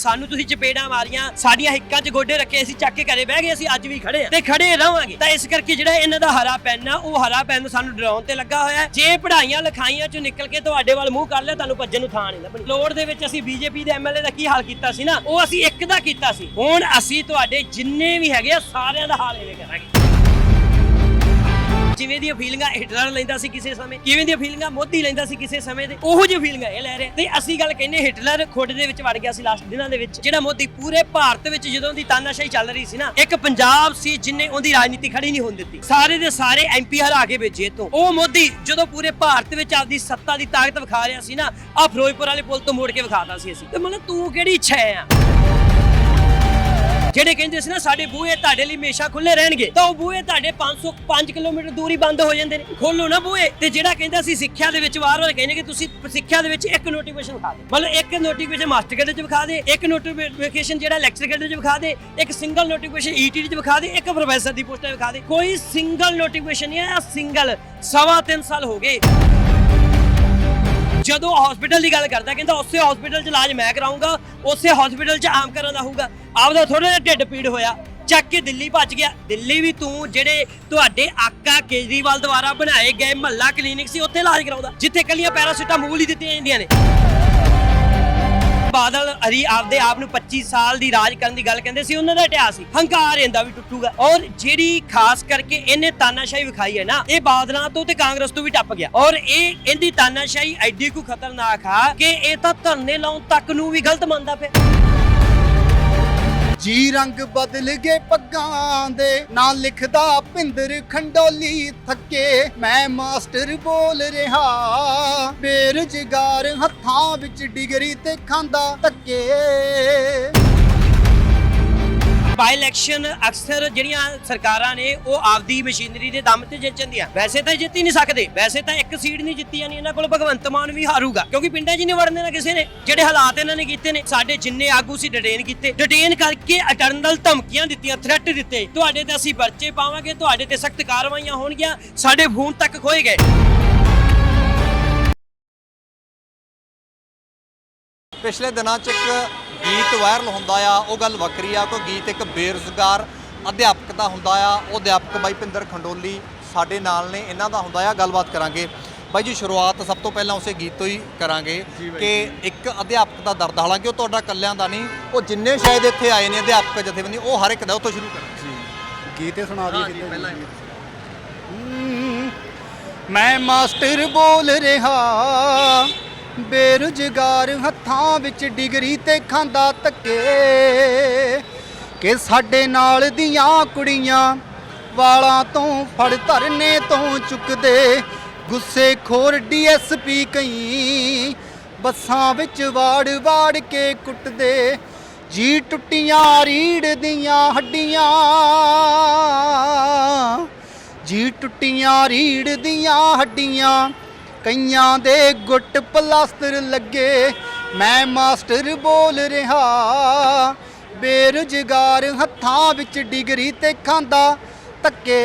ਸਾਨੂੰ ਤੁਸੀਂ ਚਪੇੜਾਂ ਮਾਰੀਆਂ, ਸਾਡੀਆਂ ਹਿੱਕਾਂ 'ਚ ਗੋਡੇ ਰੱਖੇ, ਅਸੀਂ ਚੱਕ ਕੇ ਘਰੇ ਬਹਿ ਗਏ, ਅਸੀਂ ਅੱਜ ਵੀ ਖੜੇ ਆ ਤੇ ਖੜੇ ਰਹਾਂਗੇ। ਤਾਂ ਇਸ ਕਰਕੇ ਜਿਹੜਾ ਇਹਨਾਂ ਦਾ ਹਰਾ ਪੈਨ ਆ, ਉਹ ਹਰਾ ਪੈਨ ਸਾਨੂੰ ਡਰਾਉਣ ਤੇ ਲੱਗਾ ਹੋਇਆ ਜੇ ਪੜ੍ਹਾਈਆਂ ਲਿਖਾਈਆਂ 'ਚੋਂ ਨਿਕਲ ਕੇ ਤੁਹਾਡੇ ਵੱਲ ਮੂੰਹ ਕਰ ਲਿਆ, ਤੁਹਾਨੂੰ ਭੱਜਣ ਨੂੰ ਥਾਂ ਨਹੀਂ ਲੱਭਣੀ। ਲੋੜ ਦੇ ਵਿੱਚ ਅਸੀਂ ਬੀਜੇਪੀ ਦੇ ਐਮਐਲਏ ਦਾ ਕੀ ਹਾਲ ਕੀਤਾ ਸੀ ਨਾ, ਉਹ ਅਸੀਂ ਇੱਕ ਦਾ ਕੀਤਾ ਸੀ। ਹੁਣ ਅਸੀਂ ਤੁਹਾਡੇ ਜਿੰਨੇ ਵੀ ਹੈਗੇ ਆ, ਸਾਰਿਆਂ ਦਾ ਹਾਲ ਐਵੇਂ ਕਰਾਂਗੇ। ਜਿਵੇਂ ਦੀਆਂ ਫੀਲਿੰਗਾਂ ਹਿਟਲਰ ਲੈਂਦਾ ਸੀ ਕਿਸੇ ਸਮੇਂ, ਕਿਵੇਂ ਦੀਆਂ ਫੀਲਿੰਗਾਂ ਮੋਦੀ ਲੈਂਦਾ ਸੀ ਕਿਸੇ ਸਮੇਂ ਤੇ ਉਹੋ ਜਿਹੀ ਫੀਲਿੰਗਾਂ ਇਹ ਲੈ ਰਹੇ। ਤੇ ਅਸੀਂ ਗੱਲ ਕਹਿੰਦੇ ਹਿਟਲਰ ਖੁੱਡ ਦੇ ਵਿੱਚ ਵੜ ਗਿਆ ਸੀ ਲਾਸਟ ਦਿਨਾਂ ਦੇ ਵਿੱਚ, ਜਿਹੜਾ ਮੋਦੀ ਪੂਰੇ ਭਾਰਤ ਵਿੱਚ ਜਦੋਂ ਦੀ ਤਾਨਾਸ਼ਾਹੀ ਚੱਲ ਰਹੀ ਸੀ ਨਾ, ਇੱਕ ਪੰਜਾਬ ਸੀ ਜਿਨੇ ਉਹਦੀ ਰਾਜਨੀਤੀ ਖੜੀ ਨਹੀਂ ਹੋਣ ਦਿੱਤੀ। ਸਾਰੇ ਦੇ ਸਾਰੇ ਐਮਪੀ ਹਰਾ ਕੇ ਭੇਜੇ ਤੋਂ ਉਹ ਮੋਦੀ ਜਦੋਂ ਪੂਰੇ ਭਾਰਤ ਵਿੱਚ ਆਪਦੀ ਸੱਤਾ ਦੀ ਤਾਕਤ ਵਿਖਾ ਰਿਹਾ ਸੀ ਨਾ ਆ ਫਿਰੋਜ਼ਪੁਰ ਵਾਲੇ ਪੁਲ ਤੋਂ ਮੋੜ ਕੇ ਵਿਖਾਤਾ ਸੀ ਅਸੀਂ। ਤੇ ਮਤਲਬ ਤੂੰ ਕਿਹੜੀ ਇੱਛਾ ਆ? ਜਿਹੜੇ ਕਹਿੰਦੇ ਸੀ ਨਾ, ਸਾਡੇ ਬੂਹੇ ਤੁਹਾਡੇ ਲਈ ਹਮੇਸ਼ਾ ਖੁੱਲੇ ਰਹਿਣਗੇ, ਤਾਂ ਉਹ ਬੂਹੇ ਤੁਹਾਡੇ 505 ਕਿਲੋਮੀਟਰ ਦੂਰੀ ਬੰਦ ਹੋ ਜਾਂਦੇ ਨੇ। ਖੋਲੋ ਨਾ ਬੂਹੇ। ਤੇ ਜਿਹੜਾ ਕਹਿੰਦਾ ਸੀ ਸਿੱਖਿਆ ਦੇ ਵਿੱਚ ਵਾਰ-ਵਾਰ ਕਹਿੰਦੇ ਕਿ ਤੁਸੀਂ ਸਿੱਖਿਆ ਦੇ ਵਿੱਚ ਇੱਕ ਨੋਟੀਫਿਕੇਸ਼ਨ ਵਿਖਾ ਦੇ ਮਤਲਬ ਇੱਕ ਨੋਟੀਫਿਕੇਸ਼ਨ ਮਾਸਟਰ ਕੈਡਰ ਚ ਵਿਖਾ ਦੇ, ਇੱਕ ਨੋਟੀਫਿਕੇਸ਼ਨ ਜਿਹੜਾ ਲੈਕਚਰ ਕੈਡਰ ਚ ਵਿਖਾ ਦੇ, ਇੱਕ ਸਿੰਗਲ ਨੋਟੀਫਿਕੇਸ਼ਨ ਈਟੀਡੀ ਚ ਵਿਖਾ ਦੇ, ਇੱਕ ਪ੍ਰੋਫੈਸਰ ਦੀ ਪੋਸਟ ਤੇ ਵਿਖਾ ਦੇ। ਕੋਈ ਸਿੰਗਲ ਨੋਟੀਫਿਕੇਸ਼ਨ ਨਹੀਂ ਆਇਆ ਸਿੰਗਲ ਸਵਾ ਤਿੰਨ ਸਾਲ ਹੋ ਗਏ। ਜਦੋਂ ਹਸਪੀਟਲ ਦੀ ਗੱਲ ਕਰਦਾ, ਕਹਿੰਦਾ ਉਸੇ ਹਸਪੀਟਲ 'ਚ ਇਲਾਜ ਮੈਂ ਕਰਾਉਂਗਾ ਉਸੇ ਹਸਪੀਟਲ 'ਚ ਆਮ ਕਰਨ ਦਾ ਹੋਊਗਾ। ਆਪਦਾ ਥੋੜਾ ਜਿਹਾ ਢਿੱਡ ਪੀੜ ਹੋਇਆ, ਚੱਕ ਕੇ ਦਿੱਲੀ ਭੱਜ ਗਿਆ। ਦਿੱਲੀ ਵੀ ਤੂੰ ਜਿਹੜੇ ਤੁਹਾਡੇ ਆਕਾ ਕੇਜਰੀਵਾਲ ਦੁਆਰਾ ਬਣਾਏ ਗਏ ਮਹੱਲਾ ਕਲੀਨਿਕ ਸੀ, ਉੱਥੇ ਇਲਾਜ ਕਰਾਉਂਦਾ, ਜਿੱਥੇ ਕੱਲੀਆਂ ਪੈਰਾਸੀਟਾਮੋਲ ਹੀ ਦਿੱਤੀਆਂ ਜਾਂਦੀਆਂ ਨੇ। ਬਾਦਲ ਹਰੀ ਆਪਦੇ ਆਪ ਨੂੰ 25 ਸਾਲ ਦੀ ਰਾਜ ਕਰਨ ਦੀ ਗੱਲ ਕਹਿੰਦੇ ਸੀ, ਉਹਨਾਂ ਦਾ ਇਤਿਹਾਸ ਸੀ। ਹੰਕਾਰ ਇਹਦਾ ਵੀ ਟੁੱਟੂਗਾ। ਔਰ ਜਿਹੜੀ ਖਾਸ ਕਰਕੇ ਇਹਨੇ ਤਾਨਾਸ਼ਾਹੀ ਵਿਖਾਈ ਹੈ ਨਾ, ਇਹ ਬਾਦਲਾਂ ਤੋਂ ਤੇ ਕਾਂਗਰਸ ਤੋਂ ਵੀ ਟੱਪ ਗਿਆ। ਔਰ ਇਹ ਇਹਦੀ ਤਾਨਾਸ਼ਾਹੀ ਐਡੀ ਕੋ ਖਤਰਨਾਕ ਆ ਕਿ ਇਹ ਤਾਂ ਧਰਨੇ ਲਾਉਣ ਤੱਕ ਨੂੰ ਵੀ ਗਲਤ ਮੰਨਦਾ ਪਿਆ। ਜੀ ਰੰਗ ਬਦਲ ਗਏ ਪੱਗਾਂ ਦੇ। ਨਾਂ ਲਿਖਦਾ ਭਿੰਦਰ ਖੰਡੋਲੀ ਥੱਕੇ। ਮੈਂ ਮਾਸਟਰ ਬੋਲ ਰਿਹਾ, ਬੇਰੁਜ਼ਗਾਰ ਹੱਥਾਂ ਵਿੱਚ ਡਿਗਰੀ ਤੇ ਖਾਂਦਾ ਧੱਕੇ। ਬਾਈ ਇਲੈਕਸ਼ਨ ਅਕਸਰ ਜਿਹੜੀਆਂ ਸਰਕਾਰਾਂ ਨੇ ਉਹ ਆਪਦੀ ਮਸ਼ੀਨਰੀ ਦੇ ਦਮ ਤੇ ਜਿੱਤ ਜਾਂਦੀਆਂ। ਵੈਸੇ ਤਾਂ ਜਿੱਤ ਹੀ ਨਹੀਂ ਸਕਦੇ। ਵੈਸੇ ਤਾਂ ਇੱਕ ਸੀਟ ਨਹੀਂ ਜਿੱਤੀ ਜਾਣੀ ਇਹਨਾਂ ਕੋਲ, ਭਗਵੰਤ ਮਾਨ ਵੀ ਹਾਰੂਗਾ। ਕਿਉਂਕਿ ਪਿੰਡਾਂ 'ਚ ਹੀ ਨਹੀਂ ਵੜਨ ਦੇਣਾ ਕਿਸੇ ਨੇ। ਜਿਹੜੇ ਹਾਲਾਤ ਇਹਨਾਂ ਨੇ ਕੀਤੇ ਨੇ, ਸਾਡੇ ਜਿੰਨੇ ਆਗੂ ਸੀ ਡਿਟੇਨ ਕੀਤੇ। ਡਿਟੇਨ ਕਰਕੇ ਅਟਰਨਲ ਧਮਕੀਆਂ ਦਿੱਤੀਆਂ ਥ੍ਰੈਟ ਦਿੱਤੇ। ਤੁਹਾਡੇ ਤੇ ਅਸੀਂ ਪਰਚੇ ਪਾਵਾਂਗੇ, ਤੁਹਾਡੇ ਤੇ ਸਖਤ ਕਾਰਵਾਈਆਂ ਹੋਣਗੀਆਂ, ਸਾਡੇ ਫੋਨ ਤੱਕ ਖੋਏ ਗਏ। ਪਿਛਲੇ ਦਿਨਾਂ 'ਚ ਇੱਕ ਗੀਤ ਵਾਇਰਲ ਹੁੰਦਾ ਆ ਉਹ ਗੱਲ ਵੱਖਰੀ ਆ ਕੋਈ ਗੀਤ ਇੱਕ ਬੇਰੁਜ਼ਗਾਰ ਅਧਿਆਪਕ ਦਾ ਹੁੰਦਾ ਆ। ਉਹ ਅਧਿਆਪਕ ਬਾਈ ਪਿੰਦਰ ਖੰਡੋਲੀ ਸਾਡੇ ਨਾਲ ਨੇ ਇਹਨਾਂ ਦਾ ਹੁੰਦਾ ਆ ਗੱਲਬਾਤ ਕਰਾਂਗੇ। ਬਾਈ ਜੀ ਸ਼ੁਰੂਆਤ ਸਭ ਤੋਂ ਪਹਿਲਾਂ ਉਸੇ ਗੀਤ ਤੋਂ ਹੀ ਕਰਾਂਗੇ ਕਿ ਇੱਕ ਅਧਿਆਪਕ ਦਾ ਦਰਦ ਹਾਲਾਂਕਿ ਉਹ ਤੁਹਾਡਾ ਇਕੱਲਿਆਂ ਦਾ ਨਹੀਂ ਉਹ ਜਿੰਨੇ ਸ਼ਾਇਦ ਇੱਥੇ ਆਏ ਨੇ ਅਧਿਆਪਕ ਜਥੇਬੰਦੀ ਉਹ ਹਰ ਇੱਕ ਦਾ ਉੱਥੋਂ ਸ਼ੁਰੂ ਕਰਾਂਗੇ। ਗੀਤੇ ਸੁਣਾ ਹਾਂ ਦੀ ਜੀ। ਪਹਿਲਾਂ ਹੀ। ਮੈਂ ਮਾਸਟਰ ਬੋਲ ਰਿਹਾ ਬੇਰੁਜ਼ਗਾਰ ਹੱਥਾਂ ਵਿੱਚ ਡਿਗਰੀ ਤੇ ਖਾਂਦਾ ਧੱਕੇ ਕਿ ਸਾਡੇ ਨਾਲ ਦੀਆਂ ਕੁੜੀਆਂ ਵਾਲਾਂ ਤੋਂ ਫੜ ਧਰਨੇ ਤੋਂ ਚੁੱਕਦੇ, ਗੁੱਸੇ ਖੋਰ ਡੀਐਸਪੀ ਕਈ ਬੱਸਾਂ ਵਿੱਚ ਵਾੜ ਵਾੜ ਕੇ ਕੁੱਟਦੇ, ਜੀ ਟੁੱਟੀਆਂ ਰੀੜ ਦੀਆਂ ਹੱਡੀਆਂ। ਜੀ ਟੁੱਟੀਆਂ ਰੀੜ ਦੀਆਂ ਹੱਡੀਆਂ ਕਈਆਂ ਦੇ ਗੁੱਟ ਪਲਾਸਟਰ ਲੱਗੇ, ਮੈਂ ਮਾਸਟਰ ਬੋਲ ਰਿਹਾ। ਬੇਰੁਜ਼ਗਾਰ ਹੱਥਾਂ ਵਿੱਚ ਡਿਗਰੀ ਤੇ ਖਾਂਦਾ ਧੱਕੇ।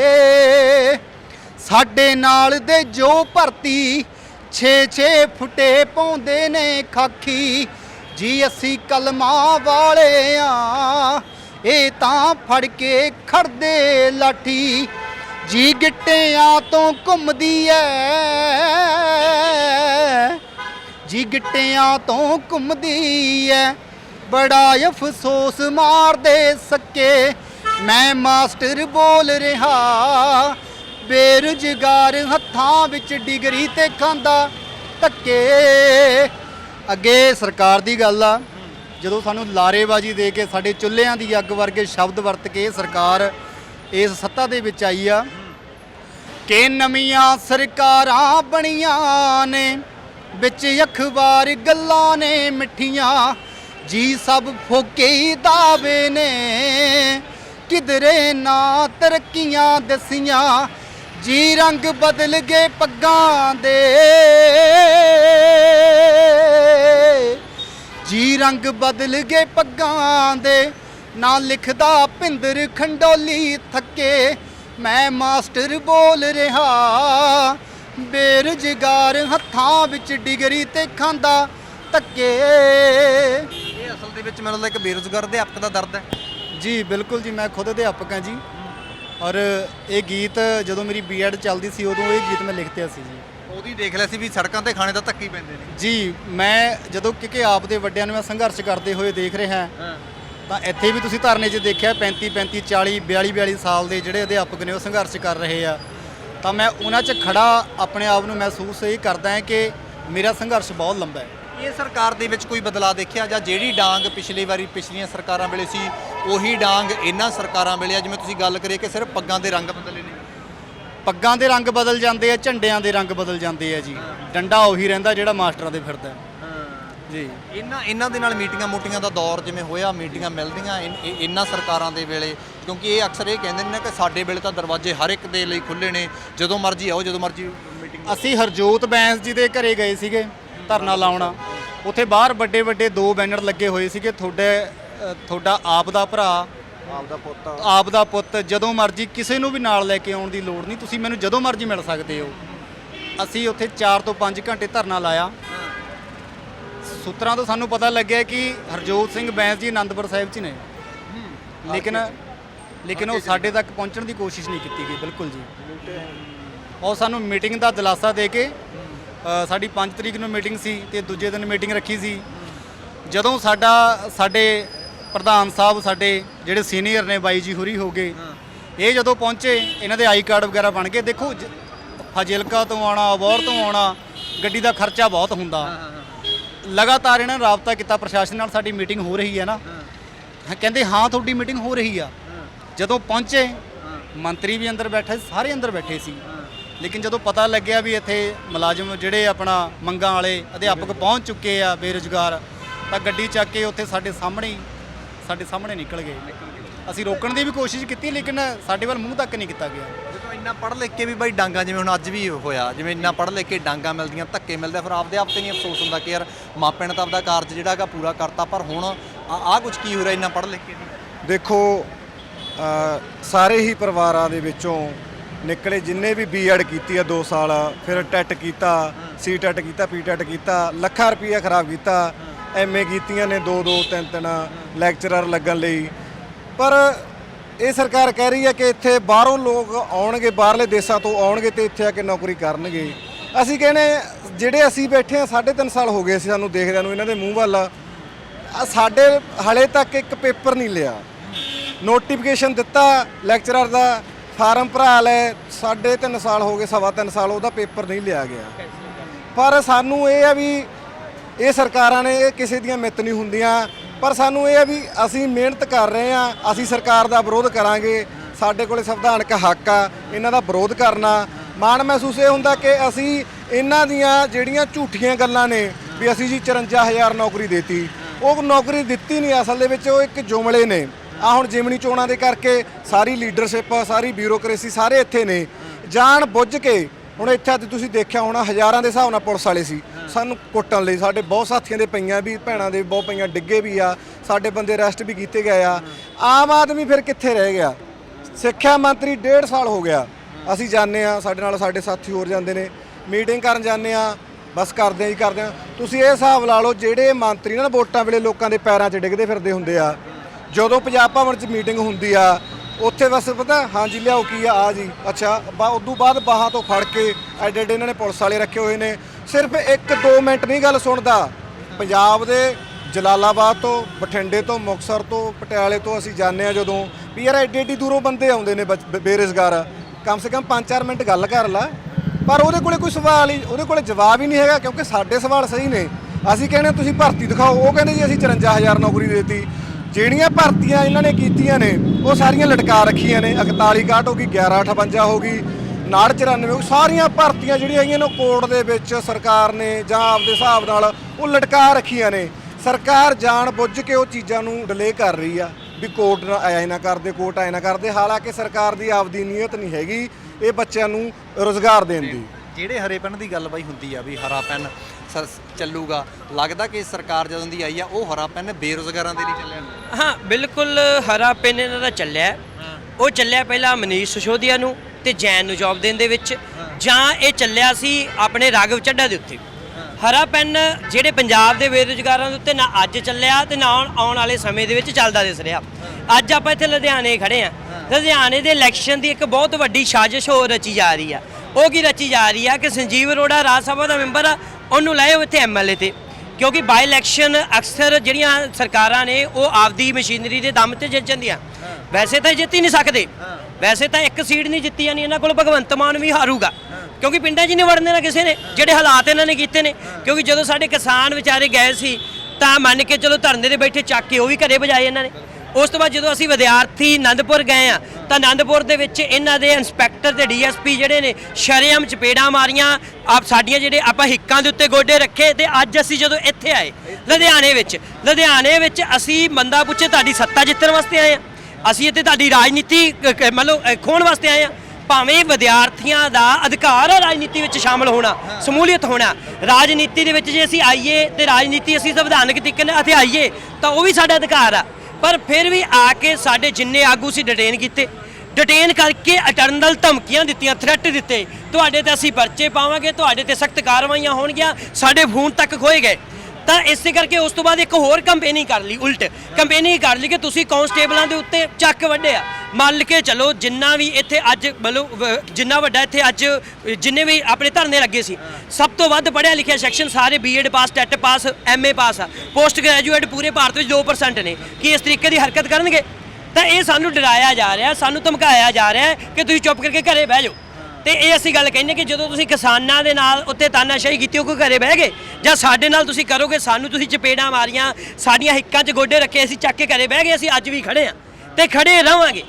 ਸਾਡੇ ਨਾਲ ਦੇ ਜੋ ਭਰਤੀ 6-6 ਫੁੱਟੇ ਪਾਉਂਦੇ ਨੇ ਖਾਖੀ। ਜੀ ਅਸੀਂ ਕਲਮਾਂ ਵਾਲੇ ਆ, ਇਹ ਤਾਂ ਫੜ ਕੇ ਖੜਦੇ ਲਾਠੀ। ਜੀ ਗਿੱਟਿਆਂ ਤੋਂ ਘੁੰਮਦੀ ਐ। ਜੀ ਗਿੱਟਿਆਂ ਤੋਂ ਘੁੰਮਦੀ ਐ। ਬੜਾ ਅਫਸੋਸ ਮਾਰਦੇ ਸੱਕੇ। ਮੈਂ ਮਾਸਟਰ ਬੋਲ ਰਿਹਾ। ਬੇਰੁਜ਼ਗਾਰ ਹੱਥਾਂ ਵਿੱਚ ਡਿਗਰੀ ਤੇ ਖਾਂਦਾ ਧੱਕੇ। ਅੱਗੇ ਸਰਕਾਰ ਦੀ ਗੱਲ ਆ। ਜਦੋਂ ਸਾਨੂੰ ਲਾਰੇਬਾਜ਼ੀ ਦੇ ਕੇ ਸਾਡੇ ਚੁੱਲ੍ਹਿਆਂ ਦੀ ਅੱਗ ਵਰਗੇ ਸ਼ਬਦ ਵਰਤ ਕੇ ਸਰਕਾਰ ਇਸ ਸੱਤਾ ਦੇ ਵਿੱਚ ਆਈ ਆ। ਕਿ ਨਵੀਆਂ ਸਰਕਾਰਾਂ ਬਣੀਆਂ ਨੇ, ਵਿੱਚ ਅਖਬਾਰ ਗੱਲਾਂ ਨੇ ਮਿੱਠੀਆਂ, ਜੀ ਸਭ ਫੋਕੇ ਦਾਵੇ ਨੇ। ਕਿਧਰੇ ਨਾ ਤਰੱਕੀਆਂ ਦਸੀਆਂ, ਜੀ ਰੰਗ ਬਦਲ ਗਏ ਪੱਗਾਂ ਦੇ। ਜੀ ਰੰਗ ਬਦਲ ਗਏ ਪੱਗਾਂ ਦੇ। ਨਾ ਲਿਖਦਾ ਭਿੰਦਰ ਖੰਡੋਲੀ ਥੱਕੇ। ਮੈਂ ਮਾਸਟਰ ਬੋਲ ਰਿਹਾ ਬੇਰੁਜ਼ਗਾਰ ਹੱਥਾਂ ਵਿੱਚ ਡਿਗਰੀ ਤੇ ਖਾਂਦਾ ਧੱਕੇ। ਇਹ ਅਸਲ ਦੇ ਵਿੱਚ ਮੈਨੂੰ ਲੱਗਦਾ ਇੱਕ ਬੇਰੁਜ਼ਗਾਰ ਅਧਿਆਪਕ ਦਾ ਦਰਦ ਹੈ। ਜੀ ਬਿਲਕੁਲ ਜੀ ਮੈਂ ਖੁਦ ਅਧਿਆਪਕ ਹਾਂ ਜੀ। ਔਰ ਇਹ ਗੀਤ ਜਦੋਂ ਮੇਰੀ ਬੀਐਡ ਚੱਲਦੀ ਸੀ ਉਦੋਂ ਇਹ ਗੀਤ ਮੈਂ ਲਿਖਤਿਆ ਸੀ ਜੀ। ਉਹਦੀ ਦੇਖ ਲਿਆ ਸੀ ਵੀ ਸੜਕਾਂ ਤੇ ਖਾਣੇ ਦਾ ਧੱਕੀ ਪੈਂਦੇ ਨੇ। ਜੀ ਮੈਂ ਜਦੋਂ ਕਿਉਂਕਿ ਆਪ ਦੇ ਵੱਡਿਆਂ ਨੂੰ ਮੈਂ ਸੰਘਰਸ਼ ਕਰਦੇ ਹੋਏ ਦੇਖ ਰਿਹਾ ਹਾਂ। ਤਾਂ ਇੱਥੇ ਵੀ ਤੁਸੀਂ ਧਰਨੇ 'ਚ ਦੇਖਿਆ 35 35 40 42 42 ਸਾਲ ਦੇ ਜਿਹੜੇ ਅਧਿਆਪਕ ਨੇ ਉਹ ਸੰਘਰਸ਼ ਕਰ ਰਹੇ ਆ। ਤਾਂ ਮੈਂ ਉਹਨਾਂ 'ਚ ਖੜਾ ਆਪਣੇ ਆਪ ਨੂੰ ਮਹਿਸੂਸ ਇਹ ਕਰਦਾ ਹਾਂ ਕਿ ਮੇਰਾ ਸੰਘਰਸ਼ ਬਹੁਤ ਲੰਬਾ ਹੈ। ਇਹ ਸਰਕਾਰ ਦੇ ਵਿੱਚ ਕੋਈ ਬਦਲਾਅ ਦੇਖਿਆ ਜਾਂ ਜਿਹੜੀ ਡਾਂਗ ਪਿਛਲੀ ਵਾਰੀ ਪਿਛਲੀਆਂ ਸਰਕਾਰਾਂ ਵੇਲੇ ਸੀ ਉਹੀ ਡਾਂਗ ਇਹਨਾਂ ਸਰਕਾਰਾਂ ਵੇਲੇ ਆ? ਜਿਵੇਂ ਤੁਸੀਂ ਗੱਲ ਕਰੀਏ ਕਿ ਸਿਰਫ ਪੱਗਾਂ ਦੇ ਰੰਗ ਬਦਲੇ ਨੇ। ਪੱਗਾਂ ਦੇ ਰੰਗ ਬਦਲ ਜਾਂਦੇ ਆ ਝੰਡਿਆਂ ਦੇ ਰੰਗ ਬਦਲ ਜਾਂਦੇ ਆ ਜੀ। ਡੰਡਾ ਉਹੀ ਰਹਿੰਦਾ ਜਿਹੜਾ ਮਾਸਟਰਾਂ ਦੇ ਫਿਰਦਾ। ਜੀ। ਇਹਨਾਂ ਇਹਨਾਂ ਦੇ ਨਾਲ ਮੀਟਿੰਗਾਂ ਮੋਟੀਆਂ ਦਾ ਦੌਰ ਜਿਵੇਂ ਹੋਇਆ ਮੀਟਿੰਗਾਂ ਮਿਲਦੀਆਂ ਇਹਨਾਂ ਸਰਕਾਰਾਂ ਦੇ ਵੇਲੇ। ਕਿਉਂਕਿ ਇਹ ਅਕਸਰ ਇਹ ਕਹਿੰਦੇ ਨੇ ਕਿ ਸਾਡੇ ਵੇਲੇ ਤਾਂ ਦਰਵਾਜ਼ੇ ਹਰ ਇੱਕ ਦੇ ਲਈ ਖੁੱਲੇ ਨੇ। ਜਦੋਂ ਮਰਜ਼ੀ ਆਓ ਜਦੋਂ ਮਰਜ਼ੀ ਮੀਟਿੰਗ ਅਸੀਂ ਹਰਜੋਤ ਬੈਂਸ ਜੀ ਦੇ ਘਰੇ ਗਏ ਸੀਗੇ ਧਰਨਾ ਲਾਉਣਾ। ਉੱਥੇ ਬਾਹਰ ਵੱਡੇ ਵੱਡੇ ਦੋ ਬੈਨਰ ਲੱਗੇ ਹੋਏ ਸੀਗੇ। ਤੁਹਾਡੇ ਤੁਹਾਡਾ ਆਪ ਦਾ ਭਰਾ ਆਪਦਾ ਪੁੱਤ ਆਪ ਦਾ ਪੁੱਤ ਜਦੋਂ ਮਰਜ਼ੀ ਕਿਸੇ ਨੂੰ ਵੀ ਨਾਲ ਲੈ ਕੇ ਆਉਣ ਦੀ ਲੋੜ ਨਹੀਂ। ਤੁਸੀਂ ਮੈਨੂੰ ਜਦੋਂ ਮਰਜ਼ੀ ਮਿਲ ਸਕਦੇ ਹੋ। ਅਸੀਂ ਉੱਥੇ 4 ਤੋਂ 5 ਘੰਟੇ ਧਰਨਾ ਲਾਇਆ। ਸੂਤਰਾਂ ਤੋਂ ਸਾਨੂੰ ਪਤਾ ਲੱਗਿਆ ਕਿ ਹਰਜੋਤ ਸਿੰਘ ਬੈਂਸ ਜੀ ਆਨੰਦਪੁਰ ਸਾਹਿਬ 'ਚ ਨੇ। ਲੇਕਿਨ ਲੇਕਿਨ ਉਹ ਸਾਡੇ ਤੱਕ ਪਹੁੰਚਣ ਦੀ ਕੋਸ਼ਿਸ਼ ਨਹੀਂ ਕੀਤੀ ਗਈ ਬਿਲਕੁਲ ਜੀ। ਉਹ ਸਾਨੂੰ ਮੀਟਿੰਗ ਦਾ ਦਿਲਾਸਾ ਦੇ ਕੇ ਸਾਡੀ 5 ਤਰੀਕ ਨੂੰ ਮੀਟਿੰਗ ਸੀ ਤੇ ਦੂਜੇ ਦਿਨ ਮੀਟਿੰਗ ਰੱਖੀ ਸੀ। ਜਦੋਂ ਸਾਡਾ ਸਾਡੇ ਪ੍ਰਧਾਨ ਸਾਹਿਬ ਸਾਡੇ ਜਿਹੜੇ ਸੀਨੀਅਰ ਨੇ ਬਾਈ ਜੀ ਹੁਰੀ ਹੋ ਗਏ ਇਹ ਜਦੋਂ ਪਹੁੰਚੇ ਇਹਨਾਂ ਦੇ ਆਈ ਕਾਰਡ ਵਗੈਰਾ ਬਣ ਗਏ। ਦੇਖੋ ਫਾਜ਼ਿਲਕਾ ਤੋਂ ਆਉਣਾ ਅਬੋਹਰ ਤੋਂ ਆਉਣਾ ਗੱਡੀ ਦਾ ਖਰਚਾ ਬਹੁਤ ਹੁੰਦਾ। ਲਗਾਤਾਰ ਇਹਨਾਂ ਨੇ ਰਾਬਤਾ ਕੀਤਾ ਪ੍ਰਸ਼ਾਸਨ ਨਾਲ ਸਾਡੀ ਮੀਟਿੰਗ ਹੋ ਰਹੀ ਹੈ ਨਾ। ਹਾਂ, ਕਹਿੰਦੇ ਹਾਂ ਤੁਹਾਡੀ ਮੀਟਿੰਗ ਹੋ ਰਹੀ ਆ। ਜਦੋਂ ਪਹੁੰਚੇ ਮੰਤਰੀ ਵੀ ਅੰਦਰ ਬੈਠੇ ਸੀ, ਸਾਰੇ ਅੰਦਰ ਬੈਠੇ ਸੀ। ਲੇਕਿਨ ਜਦੋਂ ਪਤਾ ਲੱਗਿਆ ਵੀ ਇੱਥੇ ਮੁਲਾਜ਼ਮ ਜਿਹੜੇ ਆਪਣਾ ਮੰਗਾਂ ਵਾਲੇ ਅਧਿਆਪਕ ਪਹੁੰਚ ਚੁੱਕੇ ਆ ਬੇਰੁਜ਼ਗਾਰ ਤਾਂ ਗੱਡੀ ਚੱਕ ਕੇ ਉੱਥੇ ਸਾਡੇ ਸਾਹਮਣੇ ਹੀ ਸਾਡੇ ਸਾਹਮਣੇ ਨਿਕਲ ਗਏ। ਅਸੀਂ ਰੋਕਣ ਦੀ ਵੀ ਕੋਸ਼ਿਸ਼ ਕੀਤੀ ਲੇਕਿਨ ਸਾਡੇ ਵੱਲ ਮੂੰਹ ਤੱਕ ਨਹੀਂ ਕੀਤਾ ਗਿਆ। ਇੰਨਾ ਪੜ੍ਹ ਲਿਖ ਕੇ ਵੀ ਬਾਈ ਡਾਂਗਾ ਜਿਵੇਂ ਹੁਣ ਅੱਜ ਵੀ ਹੋਇਆ ਜਿਵੇਂ ਇੰਨਾ ਪੜ੍ਹ ਲਿਖ ਕੇ ਡਾਂਗਾ ਮਿਲਦੀਆਂ ਧੱਕੇ ਮਿਲਦੇ ਫਿਰ ਆਪਦੇ ਆਪ ਤੇ ਨਹੀਂ ਅਫਸੋਸ ਹੁੰਦਾ ਕਿ ਯਾਰ ਮਾਪਿਆਂ ਨੇ ਤਾਂ ਆਪਦਾ ਕਾਰਜ ਜਿਹੜਾ ਹੈਗਾ ਪੂਰਾ ਕਰਤਾ ਪਰ ਹੁਣ ਆ ਕੁਝ ਕੀ ਹੋ ਰਿਹਾ ਇੰਨਾ ਪੜ੍ਹ ਲਿਖ ਕੇ? ਦੇਖੋ ਸਾਰੇ ਹੀ ਪਰਿਵਾਰਾਂ ਦੇ ਵਿੱਚੋਂ ਨਿਕਲੇ ਜਿੰਨੇ ਵੀ ਬੀਐਡ ਕੀਤੀ ਆ 2 ਸਾਲ ਫਿਰ ਟੈਟ ਕੀਤਾ ਸੀ ਟੈਟ ਕੀਤਾ ਪੀ ਟੈਟ ਕੀਤਾ ਲੱਖਾਂ ਰੁਪਈਆ ਖਰਾਬ ਕੀਤਾ ਐਮਏ ਕੀਤੀਆਂ ਨੇ 2 2 3 3 ਲੈਕਚਰਰ ਲੱਗਣ ਲਈ। ਪਰ ਇਹ ਸਰਕਾਰ ਕਹਿ ਰਹੀ ਹੈ ਕਿ ਇੱਥੇ ਬਾਹਰੋਂ ਲੋਕ ਆਉਣਗੇ, ਬਾਹਰਲੇ ਦੇਸ਼ਾਂ ਤੋਂ ਆਉਣਗੇ ਤੇ ਇੱਥੇ ਆ ਕੇ ਨੌਕਰੀ ਕਰਨਗੇ। ਅਸੀਂ ਕਹਿੰਦੇ ਜਿਹੜੇ ਅਸੀਂ ਬੈਠੇ ਆ 3.5 ਸਾਲ ਹੋ ਗਏ ਸੀ ਸਾਨੂੰ ਦੇਖਦਿਆਂ ਨੂੰ, ਇਹਨਾਂ ਦੇ ਮੂੰਹ ਵੱਲ। ਸਾਡੇ ਹਲੇ ਤੱਕ ਇੱਕ ਪੇਪਰ ਨਹੀਂ ਲਿਆ। ਨੋਟੀਫਿਕੇਸ਼ਨ ਦਿੱਤਾ ਲੈਕਚਰਰ ਦਾ ਫਾਰਮ ਭਰਾ ਲੈ, ਸਾਢੇ ਤਿੰਨ ਸਾਲ ਹੋ ਗਏ, ਸਵਾ ਤਿੰਨ ਸਾਲ ਉਹਦਾ ਪੇਪਰ ਨਹੀਂ ਲਿਆ ਗਿਆ। ਪਰ ਸਾਨੂੰ ਇਹ ਆ ਵੀ, ਇਹ ਸਰਕਾਰਾਂ ਨੇ, ਇਹ ਕਿਸੇ ਦੀਆਂ ਮਿੱਤ ਨਹੀਂ ਹੁੰਦੀਆਂ। ਪਰ ਸਾਨੂੰ ਇਹ ਹੈ ਵੀ ਅਸੀਂ ਮਿਹਨਤ ਕਰ ਰਹੇ ਆ ਅਸੀਂ ਸਰਕਾਰ ਦਾ ਵਿਰੋਧ ਕਰਾਂਗੇ, ਸਾਡੇ ਕੋਲੇ ਸੰਵਿਧਾਨਕ ਹੱਕ ਆ, ਇਹਨਾਂ ਦਾ ਵਿਰੋਧ ਕਰਨਾ। ਮਾਣ ਮਹਿਸੂਸ ਇਹ ਹੁੰਦਾ ਕਿ ਅਸੀਂ ਇਹਨਾਂ ਦੀਆਂ ਜਿਹੜੀਆਂ ਝੂਠੀਆਂ ਗੱਲਾਂ ਨੇ, ਵੀ ਅਸੀਂ ਜੀ 54000 ਨੌਕਰੀ ਦੇਤੀ, ਉਹ ਨੌਕਰੀ ਦਿੱਤੀ ਨਹੀਂ, ਅਸਲ ਦੇ ਵਿੱਚ ਉਹ ਇੱਕ ਜੁਮਲੇ ਨੇ। ਆ ਹੁਣ ਜਿਮਣੀ ਚੋਣਾਂ ਦੇ ਕਰਕੇ ਸਾਰੀ ਲੀਡਰਸ਼ਿਪ ਸਾਰੀ ਬਿਊਰੋਕ੍ਰੇਸੀ ਸਾਰੇ ਇੱਥੇ ਨੇ। ਜਾਣ ਬੁੱਝ ਕੇ ਹੁਣ ਇੱਥੇ ਅੱਜ ਤੁਸੀਂ ਦੇਖਿਆ ਹੋਣਾ ਹਜ਼ਾਰਾਂ ਦੇ ਹਿਸਾਬ ਨਾਲ ਪੁਲਿਸ ਵਾਲੇ ਸੀ। ਸਾਨੂੰ ਕੁੱਟਣ ਲਈ ਸਾਡੇ ਬਹੁਤ ਸਾਥੀਆਂ ਦੇ ਪਈਆਂ ਵੀ ਭੈਣਾਂ ਦੇ ਬਹੁਤ ਪਈਆਂ ਡਿੱਗੇ ਵੀ ਆ ਸਾਡੇ ਬੰਦੇ ਅਰੈਸਟ ਵੀ ਕੀਤੇ ਗਏ ਆ। ਆਮ ਆਦਮੀ ਫਿਰ ਕਿੱਥੇ ਰਹਿ ਗਿਆ? ਸਿੱਖਿਆ ਮੰਤਰੀ ਡੇਢ ਸਾਲ ਹੋ ਗਿਆ। ਅਸੀਂ ਜਾਂਦੇ ਆ ਸਾਡੇ ਨਾਲ ਸਾਡੇ ਸਾਥੀ ਹੋਰ ਜਾਂਦੇ ਨੇ। ਮੀਟਿੰਗ ਕਰਨ ਜਾਂਦੇ ਆ ਬਸ ਕਰਦੇ ਆ ਜੀ ਕਰਦੇ ਆ ਤੁਸੀਂ ਇਹ ਹਿਸਾਬ ਲਾ ਲਓ ਜਿਹੜੇ ਮੰਤਰੀ ਨਾ ਵੋਟਾਂ ਵੇਲੇ ਲੋਕਾਂ ਦੇ ਪੈਰਾਂ 'ਚ ਡਿੱਗਦੇ ਫਿਰਦੇ ਹੁੰਦੇ ਆ ਜਦੋਂ ਪੰਜਾਬ ਭਵਨ 'ਚ ਮੀਟਿੰਗ ਹੁੰਦੀ ਆ ਉੱਥੇ ਬਸ ਪਤਾ, ਹਾਂਜੀ, ਲਿਆਓ ਕੀ ਆ ਆ ਜੀ, ਅੱਛਾ, ਬਾ ਉਦੋਂ ਬਾਅਦ ਬਾਹਾਂ ਤੋਂ ਫੜ ਕੇ ਐਡੇ ਐਡੇ ਇਹਨਾਂ ਨੇ ਪੁਲਿਸ ਵਾਲੇ ਰੱਖੇ ਹੋਏ ਨੇ। ਸਿਰਫ 1-2 ਮਿੰਟ ਨਹੀਂ ਗੱਲ ਸੁਣਦਾ। ਪੰਜਾਬ ਦੇ ਜਲਾਲਾਬਾਦ ਤੋਂ, ਬਠਿੰਡੇ ਤੋਂ ਮੁਕਸਰ ਤੋਂ, ਪਟਿਆਲੇ ਤੋਂ ਅਸੀਂ ਜਾਂਦੇ ਆ ਜਦੋਂ। ਵੀ ਯਾਰ ਐਡੀ ਐਡੀ ਦੂਰੋਂ ਬੰਦੇ ਆਉਂਦੇ ਨੇ ਬਚ- ਬ- ਬੇਰੁਜ਼ਗਾਰ। ਕਮ ਸੇ ਕਮ 5-4 ਮਿੰਟ ਗੱਲ ਕਰ ਲਾ। ਪਰ ਉਹਦੇ ਕੋਲੇ ਕੋਈ ਸਵਾਲ ਹੀ ਉਹਦੇ ਕੋਲੇ ਜਵਾਬ ਹੀ ਨਹੀਂ ਹੈਗਾ ਕਿਉਂਕਿ ਸਾਡੇ ਸਵਾਲ ਸਹੀ ਨੇ। ਅਸੀਂ ਕਹਿੰਦੇ ਤੁਸੀਂ ਭਰਤੀ ਦਿਖਾਓ। ਉਹ ਕਹਿੰਦੇ ਜੀ ਅਸੀਂ 54000 ਨੌਕਰੀ ਦੇਤੀ। ਜਿਹੜੀਆਂ ਭਰਤੀਆਂ ਇਹਨਾਂ ਨੇ ਕੀਤੀਆਂ ਨੇ, ਉਹ ਸਾਰੀਆਂ ਲਟਕਾ ਰੱਖੀਆਂ ਨੇ। 41 61 ਹੋ ਗਈ 11 58 ਹੋ ਗਈ 994 ਹੋ ਗਈ। ਸਾਰੀਆਂ ਭਰਤੀਆਂ ਜਿਹੜੀਆਂ ਆਈਆਂ ਨੇ, ਉਹ ਕੋਰਟ ਦੇ ਵਿੱਚ ਸਰਕਾਰ ਨੇ ਜਾਂ ਆਪਦੇ ਹਿਸਾਬ ਨਾਲ ਉਹ ਲਟਕਾ ਰੱਖੀਆਂ ਨੇ। ਸਰਕਾਰ ਜਾਣ ਬੁੱਝ ਕੇ ਉਹ ਚੀਜ਼ਾਂ ਨੂੰ ਡਿਲੇ ਕਰ ਰਹੀ ਆ ਵੀ ਕੋਰਟ ਨਾ ਆਇਆ ਨਾ ਕਰਦੇ, ਕੋਰਟ ਆਇਆ ਨਾ ਕਰਦੇ। ਹਾਲਾਂਕਿ ਸਰਕਾਰ ਦੀ ਆਪਦੀ ਨੀਅਤ ਨਹੀਂ ਹੈਗੀ ਇਹ ਬੱਚਿਆਂ ਨੂੰ ਰੋਜ਼ਗਾਰ ਦੇਣ ਦੀ। ਜਿਹੜੇ ਹਰੇ ਪੈਨ ਦੀ ਗੱਲ ਬਾਈ ਹੁੰਦੀ ਆ ਵੀ ਹਰਾ ਪੈਨ ਚੱਲੂਗਾ ਲੱਗਦਾ ਕਿ ਸਰਕਾਰ ਜਦੋਂ ਦੀ ਆਈ ਆ ਉਹ ਹਰਾ ਪੈਨ ਬੇਰੁਜ਼ਗਾਰਾਂ ਦੇ ਲਈ ਚੱਲਿਆ। ਹਾਂ ਬਿਲਕੁਲ ਹਰਾ ਪੈਨ ਇਹਨਾਂ ਦਾ ਚੱਲਿਆ। ਉਹ ਚੱਲਿਆ ਪਹਿਲਾਂ ਮਨੀਸ਼ ਸਿਸੋਦੀਆ ਨੂੰ ਤੇ ਜੈਨ ਨੂੰ ਜੌਬ ਦੇਣ ਦੇ ਵਿੱਚ। ਜਾਂ ਇਹ ਚੱਲਿਆ ਸੀ ਆਪਣੇ ਰਾਘਵ ਚੱਡਾ ਦੇ ਉੱਤੇ। ਹਰਾ ਪੈਨ ਜਿਹੜੇ ਪੰਜਾਬ ਦੇ ਬੇਰੁਜ਼ਗਾਰਾਂ ਦੇ ਉੱਤੇ ਨਾ ਅੱਜ ਚੱਲਿਆ ਤੇ ਨਾ ਆਉਣ ਵਾਲੇ ਸਮੇਂ ਦੇ ਵਿੱਚ ਚੱਲਦਾ ਦਿਸ ਰਿਹਾ। ਅੱਜ ਆਪਾਂ ਇੱਥੇ ਲੁਧਿਆਣੇ ਖੜੇ ਆ। ਲੁਧਿਆਣੇ ਦੇ ਇਲੈਕਸ਼ਨ ਦੀ ਇੱਕ ਬਹੁਤ ਵੱਡੀ ਸਾਜ਼ਿਸ਼ ਹੋ ਰਚੀ ਜਾ ਰਹੀ ਆ। ਉਹ ਕੀ ਰਚੀ ਜਾ ਰਹੀ ਆ ਕਿ ਸੰਜੀਵ ਅਰੋੜਾ ਰਾਜ ਸਭਾ ਦਾ ਮੈਂਬਰ ਆ ਉਹਨੂੰ ਲਾਏ ਇੱਥੇ ਐਮਐਲਏ ਤੇ। ਕਿਉਂਕਿ ਬਾਈ ਇਲੈਕਸ਼ਨ ਅਕਸਰ ਜਿਹੜੀਆਂ ਸਰਕਾਰਾਂ ਨੇ ਉਹ ਆਪਦੀ ਮਸ਼ੀਨਰੀ ਦੇ ਦਮ ਤੇ ਜਿੱਤ ਜਾਂਦੀਆਂ। ਵੈਸੇ ਤਾਂ ਜਿੱਤ ਹੀ ਨਹੀਂ ਸਕਦੇ। ਵੈਸੇ ਤਾਂ ਇੱਕ ਸੀਟ ਨਹੀਂ ਜਿੱਤੀ ਜਾਣੀ ਇਹਨਾਂ ਕੋਲ ਭਗਵੰਤ ਮਾਨ ਵੀ ਹਾਰੂਗਾ। ਕਿਉਂਕਿ ਪਿੰਡਾਂ 'ਚ ਨਹੀਂ ਵੜਨ ਦੇਣਾ ਕਿਸੇ ਨੇ। ਜਿਹੜੇ ਹਾਲਾਤ ਇਹਨਾਂ ਨੇ ਕੀਤੇ ਨੇ। ਕਿਉਂਕਿ ਜਦੋਂ ਸਾਡੇ ਕਿਸਾਨ ਵਿਚਾਰੇ ਗਏ ਸੀ ਤਾਂ ਮੰਨ ਕੇ ਚਲੋ ਧਰਨੇ ਦੇ ਬੈਠੇ ਚੱਕ ਕੇ ਉਹ ਵੀ ਘਰੇ ਵਜਾਏ ਇਹਨਾਂ ਨੇ। ਉਸ ਤੋਂ ਬਾਅਦ ਜਦੋਂ ਅਸੀਂ ਵਿਦਿਆਰਥੀ ਆਨੰਦਪੁਰ ਗਏ ਆ ਤਾਂ ਆਨੰਦਪੁਰ ਦੇ ਵਿੱਚ ਇਹਨਾਂ ਦੇ ਇੰਸਪੈਕਟਰ ਤੇ ਡੀਐਸਪੀ ਜਿਹੜੇ ਨੇ ਸ਼ਰੇਆਮ ਚਪੇੜਾਂ ਮਾਰੀਆਂ ਆਪ ਸਾਡੀਆਂ ਜਿਹੜੇ ਆਪਾਂ ਹਿੱਕਾਂ ਦੇ ਉੱਤੇ ਗੋਡੇ ਰੱਖੇ ਤੇ ਅੱਜ ਅਸੀਂ ਜਦੋਂ ਇੱਥੇ ਆਏ ਲੁਧਿਆਣੇ ਵਿੱਚ ਲੁਧਿਆਣੇ ਵਿੱਚ ਅਸੀਂ ਬੰਦਾ ਪੁੱਛੇ ਤੁਹਾਡੀ ਸੱਤਾ ਜਿੱਤਣ ਵਾਸਤੇ ਆਏ ਆ। ਅਸੀਂ ਇੱਥੇ ਤੁਹਾਡੀ ਰਾਜਨੀਤੀ ਕ- ਮਤਲਬ ਅ, ਖੋਣ ਵਾਸਤੇ ਆਏ ਆ। ਭਾਵੇਂ ਵਿਦਿਆਰਥੀਆਂ ਦਾ ਅਧਿਕਾਰ ਹੈ ਰਾਜਨੀਤੀ ਵਿੱਚ ਸ਼ਾਮਲ ਹੋਣਾ ਸਮੂਲੀਅਤ ਹੋਣਾ ਰਾਜਨੀਤੀ ਦੇ ਵਿੱਚ ਜੇ ਅਸੀਂ ਆਈਏ ਤੇ ਰਾਜਨੀਤੀ ਅਸੀਂ ਸੰਵਿਧਾਨਕ ਤਰੀਕੇ ਨਾਲ ਇੱਥੇ ਆਈਏ ਤਾਂ ਉਹ ਵੀ ਸਾਡਾ ਅਧਿਕਾਰ ਆ। ਪਰ ਫਿਰ ਵੀ ਆ ਕੇ ਸਾਡੇ ਜਿੰਨੇ ਆਗੂ ਸੀ ਡਿਟੇਨ ਕੀਤੇ ਡਿਟੇਨ ਕਰਕੇ ਅਟਰਨਲ ਧਮਕੀਆਂ ਦਿੱਤੀਆਂ ਥ੍ਰੈਟ ਦਿੱਤੇ, ਤੁਹਾਡੇ ਤੇ ਅਸੀਂ ਪਰਚੇ ਪਾਵਾਂਗੇ, ਤੁਹਾਡੇ ਤੇ ਸਖਤ ਕਾਰਵਾਈਆਂ ਹੋਣਗੀਆਂ, ਸਾਡੇ ਫੋਨ ਤੱਕ ਖੋਏ ਗਏ। ਤਾਂ ਇਸੇ ਕਰਕੇ ਉਸ ਤੋਂ ਬਾਅਦ ਇੱਕ ਹੋਰ ਕੰਪੇਨਿੰਗ ਕਰ ਲਈ, ਉਲਟ। ਕੰਪੇਨਿੰਗ ਕਰ ਲਈ ਕਿ ਤੁਸੀਂ ਕਾਂਸਟੇਬਲਾਂ ਦੇ ਉੱਤੇ ਚੱਕ ਵੱਢਿਆ। ਮੰਨ ਕੇ ਚਲੋ ਜਿੰਨਾ ਵੀ ਇੱਥੇ ਅੱਜ ਮਤਲਬ ਜਿੰਨਾ ਵੱਡਾ ਇੱਥੇ ਅੱਜ, ਜਿੰਨੇ ਵੀ ਆਪਣੇ ਧਰਨੇ ਲੱਗੇ ਸੀ, ਸਭ ਤੋਂ ਵੱਧ ਪੜ੍ਹਿਆ ਲਿਖਿਆ ਸੈਕਸ਼ਨ ਸਾਰੇ BEd pass TET pass MA pass ਆ। ਪੋਸਟ ਗ੍ਰੈਜੂਏਟ ਪੂਰੇ ਭਾਰਤ ਵਿੱਚ 2% ਨੇ। ਕੀ ਇਸ ਤਰੀਕੇ ਦੀ ਹਰਕਤ ਕਰਨਗੇ? ਤਾਂ ਇਹ ਸਾਨੂੰ ਡਰਾਇਆ ਜਾ ਰਿਹਾ, ਸਾਨੂੰ ਧਮਕਾਇਆ ਜਾ ਰਿਹਾ ਕਿ ਤੁਸੀਂ ਚੁੱਪ ਕਰਕੇ ਘਰੇ ਬਹਿ ਜਾਓ। ਤੇ ਇਹ ਅਸੀਂ ਗੱਲ ਕਹਿੰਦੇ ਕਿ ਜਦੋਂ ਤੁਸੀਂ ਕਿਸਾਨਾਂ ਦੇ ਨਾਲ ਉੱਤੇ ਤਾਨਾਸ਼ਾਹੀ ਕੀਤੀ, ਉਹ ਕੋਈ ਘਰੇ ਬਹਿ ਗਏ? ਜਾਂ ਸਾਡੇ ਨਾਲ ਤੁਸੀਂ ਕਰੋਗੇ? ਸਾਨੂੰ ਤੁਸੀਂ ਚਪੇੜਾਂ ਮਾਰੀਆਂ, ਸਾਡੀਆਂ ਹਿੱਕਾਂ 'ਚ ਗੋਡੇ ਰੱਖੇ, ਅਸੀਂ ਚੱਕ ਕੇ ਘਰੇ ਬਹਿ ਗਏ, ਅਸੀਂ ਅੱਜ ਵੀ ਖੜੇ ਆ ਤੇ ਖੜੇ ਰਵਾਂਗੇ।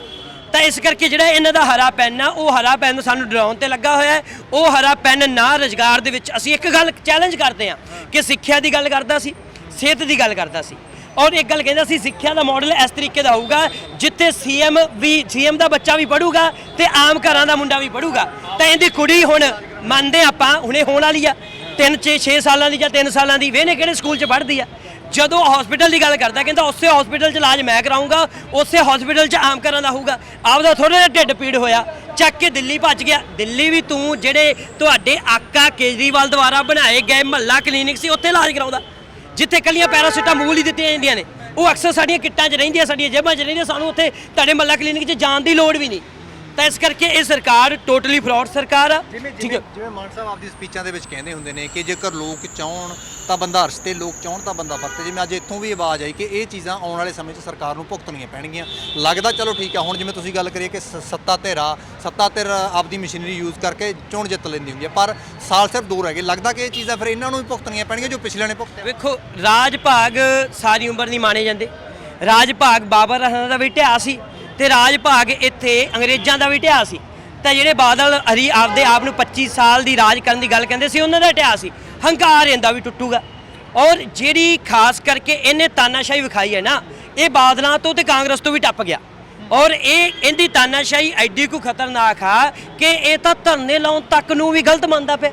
ਤਾਂ ਇਸ ਕਰਕੇ ਜਿਹੜਾ ਇਹਨਾਂ ਦਾ ਹਰਾ ਪੈਨ ਆ, ਉਹ ਹਰਾ ਪੈਨ ਸਾਨੂੰ ਡਰਾਉਣ ਤੇ ਲੱਗਾ ਹੋਇਆ ਉਹ ਹਰਾ ਪੈਨ ਨਾ ਰੁਜ਼ਗਾਰ ਦੇ ਵਿੱਚ ਅਸੀਂ ਇੱਕ ਗੱਲ ਚੈਲੰਜ ਕਰਦੇ ਆ ਕਿ ਸਿੱਖਿਆ ਦੀ ਗੱਲ ਕਰਦਾ ਸੀ, ਸਿਹਤ ਦੀ ਗੱਲ ਕਰਦਾ ਸੀ। ਔਰ ਇੱਕ ਗੱਲ ਕਹਿੰਦਾ ਸੀ, ਸਿੱਖਿਆ ਦਾ ਮਾਡਲ ਇਸ ਤਰੀਕੇ ਦਾ ਹੋਊਗਾ ਜਿੱਥੇ ਸੀਐਮ ਵੀ ਸੀਐਮ ਦਾ ਬੱਚਾ ਵੀ ਪੜੂਗਾ ਤੇ ਆਮ ਘਰਾਂ ਦਾ ਮੁੰਡਾ ਵੀ ਪੜੂਗਾ ਤਾਂ ਇਹਦੀ ਕੁੜੀ ਹੁਣ ਮੰਨਦੇ ਆਪਾਂ, ਹੁਣੇ ਹੋਣ ਵਾਲੀ ਆ 3 6 6 ਸਾਲਾਂ ਦੀ ਜਾਂ 3 ਸਾਲਾਂ ਦੀ ਵੇਨੇ ਕਿਹੜੇ ਸਕੂਲ 'ਚ ਪੜ੍ਹਦੀ ਆ? ਜਦੋਂ ਹਸਪੀਟਲ ਦੀ ਗੱਲ ਕਰਦਾ, ਕਹਿੰਦਾ ਉਸੇ ਹਸਪੀਟਲ 'ਚ ਇਲਾਜ ਮੈਂ ਕਰਾਉਂਗਾ ਉਸੇ ਹਸਪੀਟਲ 'ਚ ਆਮ ਘਰਾਂ ਦਾ ਹੋਊਗਾ। ਆਪਦਾ ਥੋੜਾ ਜਿਹਾ ਢਿੱਡ ਪੀੜ ਹੋਇਆ, ਚੱਕ ਕੇ ਦਿੱਲੀ ਭੱਜ ਗਿਆ। ਦਿੱਲੀ ਵੀ ਤੂੰ ਜਿਹੜੇ ਤੁਹਾਡੇ ਆਕਾ ਕੇਜਰੀਵਾਲ ਦੁਆਰਾ ਬਣਾਏ ਗਏ ਮਹੱਲਾ ਕਲੀਨਿਕ ਸੀ, ਉੱਥੇ ਇਲਾਜ ਕਰਾਉਂਦਾ। ਜਿੱਥੇ ਕੱਲੀਆਂ ਪੈਰਾਸੀਟਾਮੋਲ ਹੀ ਦਿੱਤੀਆਂ ਜਾਂਦੀਆਂ ਨੇ। ਉਹ ਅਕਸਰ ਸਾਡੀਆਂ ਕਿੱਟਾਂ 'ਚ ਰਹਿੰਦੀਆਂ, ਸਾਡੀਆਂ ਜੇਬਾਂ 'ਚ ਰਹਿੰਦੀਆਂ, ਸਾਨੂੰ ਉੱਥੇ ਤੁਹਾਡੇ ਮਹੱਲਾ ਕਲੀਨਿਕ 'ਚ ਜਾਣ ਦੀ ਲੋੜ ਵੀ ਨਹੀਂ। ਤਾਂ ਇਸ ਕਰਕੇ ਇਹ ਸਰਕਾਰ ਟੋਟਲੀ ਫਰਾਡ ਸਰਕਾਰ ਆ। ਜਿਵੇਂ ਠੀਕ ਹੈ। ਜਿਵੇਂ ਜਿਵੇਂ ਮਾਨ ਸਾਹਿਬ ਆਪਦੀ ਸਪੀਚਾਂ ਦੇ ਵਿੱਚ ਕਹਿੰਦੇ ਹੁੰਦੇ ਨੇ ਕਿ ਜੇਕਰ ਲੋਕ ਚਾਹਣ ਤਾਂ ਬੰਦਾ ਹਰਸ਼ ਤੇ ਲੋਕ ਚਾਹਣ ਤਾਂ ਬੰਦਾ ਵਰਤੇ ਜਿਵੇਂ ਅੱਜ ਇੱਥੋਂ ਵੀ ਆਵਾਜ਼ ਆਈ ਕਿ ਇਹ ਚੀਜ਼ਾਂ ਆਉਣ ਵਾਲੇ ਸਮੇਂ 'ਚ ਸਰਕਾਰ ਨੂੰ ਭੁਗਤਣੀਆਂ ਪੈਣਗੀਆਂ। ਲੱਗਦਾ ਚਲੋ ਠੀਕ ਆ ਹੁਣ ਜਿਵੇਂ ਤੁਸੀਂ ਗੱਲ ਕਰੀਏ ਕਿ ਸੱਤਾ ਧਿਰਾ ਸੱਤਾ ਧਿਰ ਆਪਦੀ ਮਸ਼ੀਨਰੀ ਯੂਜ਼ ਕਰਕੇ ਚੋਣ ਜਿੱਤ ਲੈਂਦੀ ਹੁੰਦੀ ਹੈ ਪਰ ਸਾਲ ਸਿਰਫ ਦੋ ਰਹਿ ਗਏ ਲੱਗਦਾ ਕਿ ਇਹ ਚੀਜ਼ਾਂ ਫਿਰ ਇਹਨਾਂ ਨੂੰ ਵੀ ਭੁਗਤਣੀਆਂ ਪੈਣਗੀਆਂ ਜੋ ਪਿਛਲਿਆਂ ਨੇ ਭੁਗਤਿਆ। ਵੇਖੋ ਰਾਜ ਭਾਗ ਸਾਰੀ ਉਮਰ ਨਹੀਂ ਮਾਣੇ ਜਾਂਦੇ। ਰਾਜ ਭਾਗ ਬਾਬਰ ਰਹਿਣਾ ਦਾ ਵੀ ਢਿਆ ਸੀ। ਤੇ ਰਾਜ ਭਾਗ ਇੱਥੇ ਅੰਗਰੇਜ਼ਾਂ ਦਾ ਵੀ ਢਿਆ ਸੀ। ਤਾਂ ਜਿਹੜੇ ਬਾਦਲ ਹਰੀ ਆਪਦੇ ਆਪ ਨੂੰ 25 ਸਾਲ ਦੀ ਰਾਜ ਕਰਨ ਦੀ ਗੱਲ ਕਹਿੰਦੇ ਸੀ, ਉਹਨਾਂ ਦਾ ਢਿਆ ਸੀ। ਹੰਕਾਰ ਇਹਦਾ ਵੀ ਟੁੱਟੂਗਾ। ਔਰ ਜਿਹੜੀ ਖਾਸ ਕਰਕੇ ਇਹਨੇ ਤਾਨਾਸ਼ਾਹੀ ਵਿਖਾਈ ਹੈ ਨਾ, ਇਹ ਬਾਦਲਾਂ ਤੋਂ ਤੇ ਕਾਂਗਰਸ ਤੋਂ ਵੀ ਟੱਪ ਗਿਆ। ਔਰ ਇਹ, ਇਹਦੀ ਤਾਨਾਸ਼ਾਹੀ ਐਡੀ ਕੋ ਖਤਰਨਾਕ ਆ ਕਿ ਇਹ ਤਾਂ ਧਰਨੇ ਲਾਉਣ ਤੱਕ ਨੂੰ ਵੀ ਗਲਤ ਮੰਨਦਾ ਪਿਆ।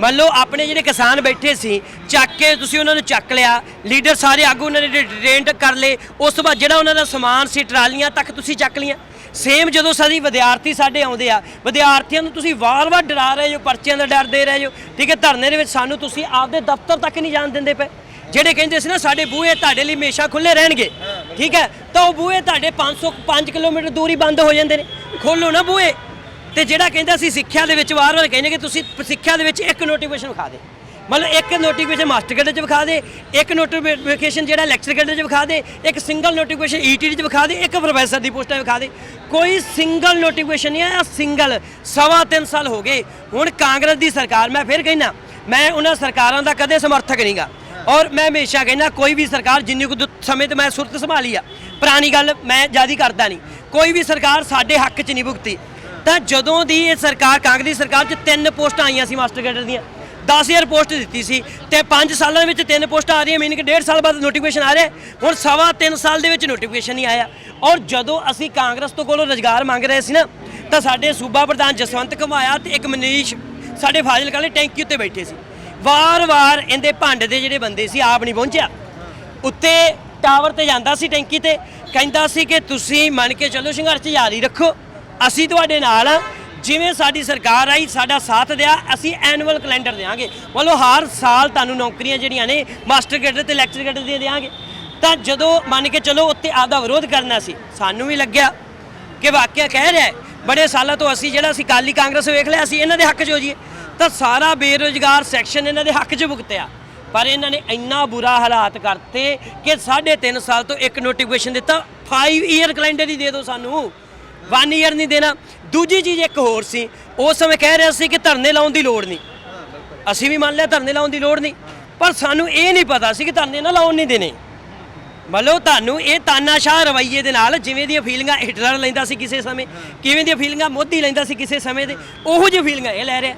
ਮੰਨ ਲਓ ਆਪਣੇ ਜਿਹੜੇ ਕਿਸਾਨ ਬੈਠੇ ਸੀ, ਚੱਕ ਕੇ ਤੁਸੀਂ ਉਹਨਾਂ ਨੂੰ ਚੱਕ ਲਿਆ, ਲੀਡਰ ਸਾਰੇ ਆਗੂ ਉਹਨਾਂ ਨੇ ਡਿਟੇਨਡ ਕਰ ਲਏ, ਉਸ ਤੋਂ ਬਾਅਦ ਜਿਹੜਾ ਉਹਨਾਂ ਦਾ ਸਮਾਨ ਸੀ, ਟਰਾਲੀਆਂ ਤੱਕ ਤੁਸੀਂ ਚੱਕ ਲੀਆਂ ਸੇਮ ਜਦੋਂ ਸਾਡੀ ਵਿਦਿਆਰਥੀ ਸਾਡੇ ਆਉਂਦੇ ਆ, ਵਿਦਿਆਰਥੀਆਂ ਨੂੰ ਤੁਸੀਂ ਵਾਰ-ਵਾਰ ਡਰਾ ਰਹੇ ਹੋ, ਪਰਚਿਆਂ ਦਾ ਡਰ ਦੇ ਰਹੇ ਹੋ, ਠੀਕ ਹੈ, ਧਰਨੇ ਦੇ ਵਿੱਚ ਸਾਨੂੰ ਤੁਸੀਂ ਆਪਦੇ ਦਫ਼ਤਰ ਤੱਕ ਨਹੀਂ ਜਾਣ ਦਿੰਦੇ ਪਏ। ਜਿਹੜੇ ਕਹਿੰਦੇ ਸੀ ਨਾ, ਸਾਡੇ ਬੂਹੇ ਤੁਹਾਡੇ ਲਈ ਹਮੇਸ਼ਾ ਖੁੱਲੇ ਰਹਿਣਗੇ, ਠੀਕ ਹੈ, ਤਾਂ ਉਹ ਬੂਹੇ ਤੁਹਾਡੇ 500 5 ਕਿਲੋਮੀਟਰ ਦੂਰੀ ਬੰਦ ਹੋ ਜਾਂਦੇ ਨੇ। ਖੋਲੋ ਨਾ ਬੂਹੇ। ਤੇ ਜਿਹੜਾ ਕਹਿੰਦਾ ਸੀ ਸਿੱਖਿਆ ਦੇ ਵਿੱਚ ਵਾਰ-ਵਾਰ ਕਹਿੰਦੇ ਕਿ ਤੁਸੀਂ ਸਿੱਖਿਆ ਦੇ ਵਿੱਚ ਇੱਕ ਨੋਟੀਫਿਕੇਸ਼ਨ ਵਿਖਾ ਦੇ। ਮਤਲਬ ਇੱਕ ਨੋਟੀਫਿਕੇਸ਼ਨ ਮਾਸਟਰ ਕੈਡਰ 'ਚ ਵਿਖਾ ਦੇ, ਇੱਕ ਨੋਟੀਫਿਕੇਸ਼ਨ ਜਿਹੜਾ ਲੈਕਚਰ ਕੈਡਰ 'ਚ ਵਿਖਾ ਦੇ, ਇੱਕ ਸਿੰਗਲ ਨੋਟੀਫਿਕੇਸ਼ਨ ਈਟੀ 'ਚ ਵਿਖਾ ਦੇ, ਇੱਕ ਪ੍ਰੋਫੈਸਰ ਦੀ ਪੋਸਟਾਂ ਵਿਖਾ ਦੇ। ਕੋਈ ਸਿੰਗਲ ਨੋਟੀਫਿਕੇਸ਼ਨ ਨਹੀਂ ਆਇਆ ਸਿੰਗਲ ਸਵਾ ਤਿੰਨ ਸਾਲ ਹੋ ਗਏ। ਹੁਣ ਕਾਂਗਰਸ ਦੀ ਸਰਕਾਰ, ਮੈਂ ਫਿਰ ਕਹਿਣਾ ਮੈਂ ਉਹਨਾਂ ਸਰਕਾਰਾਂ ਦਾ ਕਦੇ ਸਮਰਥਕ ਨਹੀਂਗਾ। ਔਰ ਮੈਂ ਹਮੇਸ਼ਾ ਕਹਿੰਦਾ, ਕੋਈ ਵੀ ਸਰਕਾਰ ਜਿੰਨੀ ਕੁ ਦੁ- ਸਮੇਂ ਤੇ ਮੈਂ ਸੁਰਤ ਸੰਭਾਲੀ ਆ, ਪੁਰਾਣੀ ਗੱਲ ਮੈਂ ਜ਼ਿਆਦਾ ਕਰਦਾ ਨਹੀਂ। ਕੋਈ ਵੀ ਸਰਕਾਰ ਸਾਡੇ ਹੱਕ 'ਚ ਨਹੀਂ ਭੁਗਤੀ। ਤਾਂ ਜਦੋਂ ਦੀ ਇਹ ਸਰਕਾਰ, ਕਾਂਗਰਸ ਸਰਕਾਰ 'ਚ ਤਿੰਨ ਪੋਸਟਾਂ ਆਈਆਂ ਸੀ ਮਾਸਟਰ ਕੈਡਰ ਦੀਆਂ 10000 ਪੋਸਟ ਦਿੱਤੀ ਸੀ ਤੇ 5 ਸਾਲਾਂ ਵਿੱਚ ਤਿੰਨ ਪੋਸਟਾਂ ਆ ਰਹੀਆਂ ਮੀਨ ਕਿ ਡੇਢ ਸਾਲ ਬਾਅਦ ਨੋਟੀਫਿਕੇਸ਼ਨ ਆ ਰਿਹਾ ਹੁਣ ਸਵਾ ਤਿੰਨ ਸਾਲ ਦੇ ਵਿੱਚ ਨੋਟੀਫਿਕੇਸ਼ਨ ਨਹੀਂ ਆਇਆ। ਔਰ ਜਦੋਂ ਅਸੀਂ ਕਾਂਗਰਸ ਤੋਂ ਕੋਲੋਂ ਰੋਜ਼ਗਾਰ ਮੰਗ ਰਹੇ ਸੀ ਨਾ, ਤਾਂ ਸਾਡੇ ਸੂਬਾ ਪ੍ਰਧਾਨ ਜਸਵੰਤ ਘਮਾਇਆ ਤੇ ਇੱਕ ਮਨੀਸ਼ ਸਾਡੇ ਫਾਜ਼ਿਲਕਾ ਵਾਲੇ ਟੈਂਕੀ ਉੱਤੇ ਬੈਠੇ ਸੀ। ਵਾਰ-ਵਾਰ ਇਹਦੇ ਭੰਡ ਦੇ ਜਿਹੜੇ ਬੰਦੇ ਸੀ, ਆਪ ਨਹੀਂ ਪਹੁੰਚਿਆ। ਉੱਤੇ ਟਾਵਰ ਤੇ ਜਾਂਦਾ ਸੀ ਟੈਂਕੀ ਤੇ, ਕਹਿੰਦਾ ਸੀ ਕਿ ਤੁਸੀਂ ਮੰਨ ਕੇ ਚੱਲੋ ਸੰਘਰਸ਼ ਜਾਰੀ ਰੱਖੋ। ਅਸੀਂ ਤੁਹਾਡੇ ਨਾਲ ਆ ਜਿਵੇਂ ਸਾਡੀ ਸਰਕਾਰ ਆਈ, ਸਾਡਾ ਸਾਥ ਦਿਆ, ਅਸੀਂ ਐਨੂਅਲ ਕੈਲੰਡਰ ਦੇਾਂਗੇ ਮਤਲਬ ਹਰ ਸਾਲ ਤੁਹਾਨੂੰ ਨੌਕਰੀਆਂ ਜਿਹੜੀਆਂ ਨੇ ਮਾਸਟਰ ਗ੍ਰੇਡਰ ਤੇ ਲੈਕਚਰ ਗ੍ਰੇਡਰ ਦੇ ਦੇਾਂਗੇ ਤਾਂ ਜਦੋਂ ਮੰਨ ਕੇ ਚਲੋ ਉੱਤੇ ਆਪਦਾ ਵਿਰੋਧ ਕਰਨਾ ਸੀ, ਸਾਨੂੰ ਵੀ ਲੱਗਿਆ ਕਿ ਵਾਕਿਆ ਕਹਿ ਰਿਹਾ ਬੜੇ ਸਾਲਾਂ ਤੋਂ ਅਸੀਂ ਜਿਹੜਾ ਅਸੀਂ ਕਾਲੀ ਕਾਂਗਰਸ ਵੇਖ ਲਿਆ ਅਸੀਂ ਇਹਨਾਂ ਦੇ ਹੱਕ 'ਚ ਹੋ ਜਾਈਏ ਤਾਂ ਸਾਰਾ ਬੇਰੋਜ਼ਗਾਰ ਸੈਕਸ਼ਨ ਇਹਨਾਂ ਦੇ ਹੱਕ 'ਚ ਭੁਗਤਿਆ। ਪਰ ਇਹਨਾਂ ਨੇ ਇੰਨਾ ਬੁਰਾ ਹਾਲਾਤ ਕਰਤੇ ਕਿ 3.5 ਸਾਲ ਤੋਂ ਇੱਕ ਨੋਟੀਫਿਕੇਸ਼ਨ ਦਿੱਤਾ 5 ਈਅਰ ਕੈਲੰਡਰ ਹੀ ਦੇ ਦਿਓ ਸਾਨੂੰ। 1 ਈਅਰ ਨਹੀਂ ਦੇਣਾ। ਦੂਜੀ ਚੀਜ਼ ਇੱਕ ਹੋਰ ਸੀ, ਉਸ ਸਮੇਂ ਕਹਿ ਰਿਹਾ ਸੀ ਕਿ ਧਰਨੇ ਲਾਉਣ ਦੀ ਲੋੜ ਨਹੀਂ। ਅਸੀਂ ਵੀ ਮੰਨ ਲਿਆ ਧਰਨੇ ਲਾਉਣ ਦੀ ਲੋੜ ਨਹੀਂ। ਪਰ ਸਾਨੂੰ ਇਹ ਨਹੀਂ ਪਤਾ ਸੀ ਕਿ ਧਰਨੇ ਨਾ ਲਾਉਣ ਨਹੀਂ ਦੇਣੇ। ਮਤਲਬ ਤੁਹਾਨੂੰ ਇਹ ਤਾਨਾਸ਼ਾਹ ਰਵੱਈਏ ਦੇ ਨਾਲ ਜਿਵੇਂ ਦੀਆਂ ਫੀਲਿੰਗਾਂ ਹਿਟਲਰ ਲੈਂਦਾ ਸੀ ਕਿਸੇ ਸਮੇਂ, ਕਿਵੇਂ ਦੀਆਂ ਫੀਲਿੰਗਾਂ ਮੋਦੀ ਲੈਂਦਾ ਸੀ ਕਿਸੇ ਸਮੇਂ ਦੇ, ਉਹੋ ਜਿਹੀ ਫੀਲਿੰਗਾਂ ਇਹ ਲੈ ਰਿਹਾ।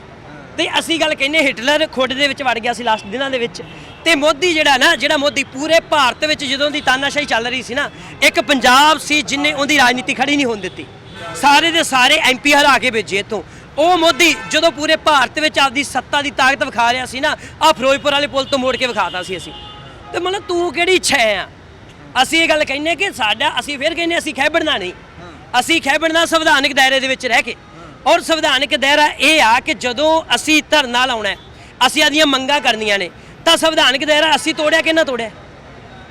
ਤੇ ਅਸੀਂ ਗੱਲ ਕਹਿੰਨੇ ਹਿਟਲਰ ਖੁੱਡ ਦੇ ਵਿੱਚ ਵੜ ਗਿਆ ਸੀ ਲਾਸਟ ਦਿਨਾਂ ਦੇ ਵਿੱਚ। ਤੇ ਮੋਦੀ ਜਿਹੜਾ ਨਾ, ਜਿਹੜਾ ਮੋਦੀ ਪੂਰੇ ਭਾਰਤ ਵਿੱਚ ਜਦੋਂ ਦੀ ਤਾਨਾਸ਼ਾਹੀ ਚੱਲ ਰਹੀ ਸੀ ਨਾ, ਇੱਕ ਪੰਜਾਬ ਸੀ ਜਿਨੇ ਉਹਦੀ ਰਾਜਨੀਤੀ ਖੜੀ ਨਹੀਂ ਹੋਣ ਦਿੱਤੀ। ਸਾਰੇ ਦੇ ਸਾਰੇ ਐਮਪੀ ਹਰਾ ਕੇ ਭੇਜੇ ਇੱਥੋਂ। ਉਹ ਮੋਦੀ ਜਦੋਂ ਪੂਰੇ ਭਾਰਤ ਵਿੱਚ ਆਪਦੀ ਸੱਤਾ ਦੀ ਤਾਕਤ ਵਿਖਾ ਰਿਹਾ ਸੀ ਨਾ ਆ ਫਿਰੋਜ਼ਪੁਰ ਵਾਲੇ ਪੁਲ ਤੋਂ ਮੋੜ ਕੇ ਵਿਖਾਤਾ ਸੀ ਅਸੀਂ। ਤੇ ਮਤਲਬ ਤੂੰ ਕਿਹੜੀ ਛੈ ਆ? ਅਸੀਂ ਇਹ ਗੱਲ ਕਹਿੰਨੇ ਕਿ ਸਾਡਾ ਅਸੀਂ ਫਿਰ ਕਹਿੰਨੇ ਅਸੀਂ ਖੈਬੜਨਾ ਨਹੀਂ। ਅਸੀਂ ਖੈਬੜਨਾ ਸੰਵਿਧਾਨਕ ਦਾਇਰੇ ਦੇ ਵਿੱਚ ਰਹਿ ਕੇ। ਔਰ ਸੰਵਿਧਾਨਕ ਦਾਇਰਾ ਇਹ ਆ ਕਿ ਜਦੋਂ ਅਸੀਂ ਧਰਨਾ ਲਾਉਣਾ ਅਸੀਂ ਆਦੀਆਂ ਮੰਗਾਂ ਕਰਨੀਆਂ ਨੇ ਤਾਂ ਸੰਵਿਧਾਨਕ ਦਾਇਰਾ ਅਸੀਂ ਤੋੜਿਆ ਕਿ ਨਾ ਤੋੜਿਆ?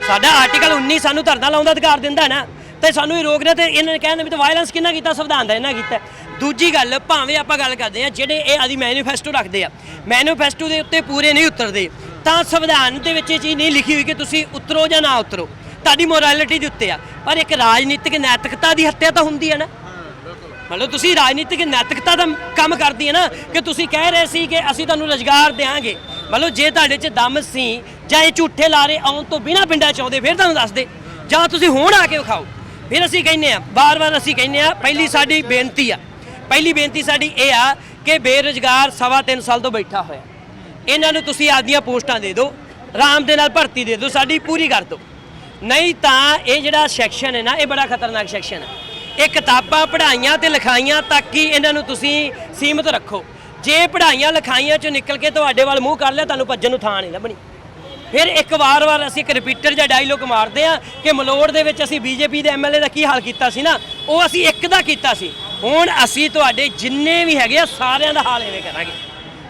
ਸਾਡਾ ਆਰਟੀਕਲ 19 ਸਾਨੂੰ ਧਰਨਾ ਲਾਉਣ ਦਾ ਅਧਿਕਾਰ ਦਿੰਦਾ ਨਾ। ਤੇ ਸਾਨੂੰ ਇਹ ਰੋਕ ਰਿਹਾ ਤੇ ਇਹਨਾਂ ਨੇ ਕਹਿੰਦੇ ਵੀ ਤਾਂ ਵਾਇਲੈਂਸ ਕਿੰਨਾ ਕੀਤਾ, ਸੰਵਿਧਾਨ ਦਾ ਇਹਨਾਂ ਕੀਤਾ। ਦੂਜੀ ਗੱਲ, ਭਾਵੇਂ ਆਪਾਂ ਗੱਲ ਕਰਦੇ ਆ, ਜਿਹੜੇ ਇਹ ਆਦੀ ਮੈਨੀਫੈਸਟੋ ਰੱਖਦੇ ਆ ਮੈਨੀਫੈਸਟੋ ਦੇ ਉੱਤੇ ਪੂਰੇ ਨਹੀਂ ਉਤਰਦੇ, ਤਾਂ ਸੰਵਿਧਾਨ ਦੇ ਵਿੱਚ ਇਹ ਚੀਜ਼ ਨਹੀਂ ਲਿਖੀ ਹੋਈ ਕਿ ਤੁਸੀਂ ਉਤਰੋ ਜਾਂ ਨਾ ਉਤਰੋ। ਤੁਹਾਡੀ ਮੋਰੈਲਿਟੀ ਦੇ ਉੱਤੇ ਆ। ਪਰ ਇੱਕ ਰਾਜਨੀਤਿਕ ਨੈਤਿਕਤਾ ਦੀ ਹੱਤਿਆ ਤਾਂ ਹੁੰਦੀ ਹੈ ਨਾ। ਮਤਲਬ ਤੁਸੀਂ ਰਾਜਨੀਤਿਕ ਨੈਤਿਕਤਾ ਦਾ ਕੰਮ ਕਰਦੀ ਹੈ ਨਾ, ਕਿ ਤੁਸੀਂ ਕਹਿ ਰਹੇ ਸੀ ਕਿ ਅਸੀਂ ਤੁਹਾਨੂੰ ਰੋਜ਼ਗਾਰ ਦੇਵਾਂਗੇ ਮਤਲਬ ਜੇ ਤੁਹਾਡੇ 'ਚ ਦਮ ਸੀ ਜਾਂ ਇਹ ਝੂਠੇ ਲਾਰੇ ਆਉਣ ਤੋਂ ਬਿਨਾ ਪਿੰਡਾਂ 'ਚ ਆਉਂਦੇ, ਫਿਰ ਤੁਹਾਨੂੰ ਦੱਸਦੇ। ਜਾਂ ਤੁਸੀਂ ਹੁਣ ਆ ਕੇ ਵਿਖਾਓ। ਫਿਰ ਅਸੀਂ ਕਹਿੰਨੇ ਆ ਬਾਰ-ਬਾਰ ਅਸੀਂ ਕਹਿੰਨੇ ਆ ਪਹਿਲੀ ਸਾਡੀ ਬੇਨਤੀ ਆ। ਪਹਿਲੀ ਬੇਨਤੀ ਸਾਡੀ ਇਹ ਆ ਕਿ ਬੇਰੁਜ਼ਗਾਰ ਸਵਾ ਤਿੰਨ ਸਾਲ ਤੋਂ ਬੈਠਾ ਹੋਇਆ। ਇਹਨਾਂ ਨੂੰ ਤੁਸੀਂ ਆਪਦੀਆਂ ਪੋਸਟਾਂ ਦੇ ਦਿਓ, ਆਰਾਮ ਦੇ ਨਾਲ ਭਰਤੀ ਦੇ ਦਿਓ, ਸਾਡੀ ਪੂਰੀ ਕਰ ਦਿਓ। ਨਹੀਂ ਤਾਂ ਇਹ ਜਿਹੜਾ ਸੈਕਸ਼ਨ ਹੈ ਨਾ, ਇਹ ਬੜਾ ਖਤਰਨਾਕ ਸੈਕਸ਼ਨ ਹੈ। ਇਹ ਕਿਤਾਬਾਂ, ਪੜ੍ਹਾਈਆਂ ਤੇ ਲਿਖਾਈਆਂ ਤੱਕ ਹੀ ਇਹਨਾਂ ਨੂੰ ਤੁਸੀਂ ਸੀਮਿਤ ਰੱਖੋ। ਜੇ ਪੜ੍ਹਾਈਆਂ, ਲਿਖਾਈਆਂ ਚੋਂ ਨਿਕਲ ਕੇ ਤੁਹਾਡੇ ਵੱਲ ਮੂੰਹ ਕਰ ਲਿਆ, ਤੁਹਾਨੂੰ ਭੱਜਣ ਨੂੰ ਥਾਂ ਨਹੀਂ ਲੱਭਣੀ। ਫਿਰ ਇੱਕ ਵਾਰ-ਵਾਰ ਅਸੀਂ ਇੱਕ ਰਿਪੀਟਰ ਜਾਂ ਡਾਇਲੋਗ ਮਾਰਦੇ ਆ ਕਿ ਮਲੋੜ ਦੇ ਵਿੱਚ ਅਸੀਂ ਬੀਜੇਪੀ ਦੇ ਐਮਐਲਏ ਦਾ ਕੀ ਹਾਲ ਕੀਤਾ ਸੀ ਨਾ, ਉਹ ਅਸੀਂ ਇੱਕ ਦਾ ਕੀਤਾ ਸੀ। ਹੁਣ ਅਸੀਂ ਤੁਹਾਡੇ ਜਿੰਨੇ ਵੀ ਹੈਗੇ ਆ, ਸਾਰਿਆਂ ਦਾ ਹਾਲ ਐਵੇਂ ਕਰਾਂਗੇ।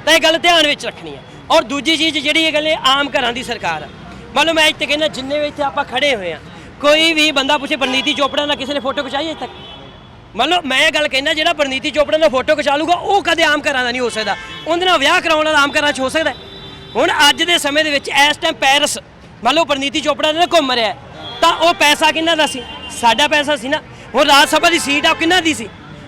ਤਾਂ ਇਹ ਗੱਲ ਧਿਆਨ ਵਿੱਚ ਰੱਖਣੀ ਹੈ। ਔਰ ਦੂਜੀ ਚੀਜ਼ ਜਿਹੜੀ ਇਹ ਗੱਲ ਇਹ ਆਮ ਘਰਾਂ ਦੀ ਸਰਕਾਰ ਆ। ਮੰਨ ਲਓ ਮੈਂ ਇੱਥੇ ਕਹਿੰਦਾ, ਜਿੰਨੇ ਵੀ ਇੱਥੇ ਆਪਾਂ ਖੜੇ ਹੋਏ ਆ, ਕੋਈ ਵੀ ਬੰਦਾ ਪੁੱਛੇ ਪਰਨੀਤੀ ਚੋਪੜਾ ਨਾਲ ਕਿਸੇ ਨੇ ਫੋਟੋ ਖਿਚਾਈ ਹੈ ਇੱਥੇ? ਤੱਕ ਮੰਨ ਲਓ ਮੈਂ ਇਹ ਗੱਲ ਕਹਿੰਦਾ, ਜਿਹੜਾ ਪਰਨੀਤੀ ਚੋਪੜਾ ਨਾਲ ਫੋਟੋ ਖਿਚਾ ਲੂਗਾ ਉਹ ਕਦੇ ਆਮ ਘਰਾਂ ਦਾ ਨਹੀਂ ਹੋ ਸਕਦਾ। ਉਹਦੇ ਨਾਲ ਵਿਆਹ ਕਰਾਉਣ ਵਾਲਾ ਆਮ ਘਰਾਂ 'ਚ ਹੋ ਸਕਦਾ ਹੁਣ ਅੱਜ ਦੇ ਸਮੇਂ ਦੇ ਵਿੱਚ ਇਸ ਟਾਈਮ ਪੈਰਿਸ ਮੰਨ ਲਓ ਪਰਨੀਤੀ ਚੋਪੜਾ ਦੇ ਘੁੰਮ ਰਿਹਾ ਤਾਂ ਉਹ ਪੈਸਾ ਕਿਹਨਾਂ ਦਾ ਸੀ? ਸਾਡਾ ਪੈਸਾ ਸੀ ਨਾ। ਹੁਣ ਰਾਜ ਸਭਾ ਦੀ ਸੀਟ ਆ, ਉਹ ਕਿਹਨਾਂ ਦੀ ਸੀ?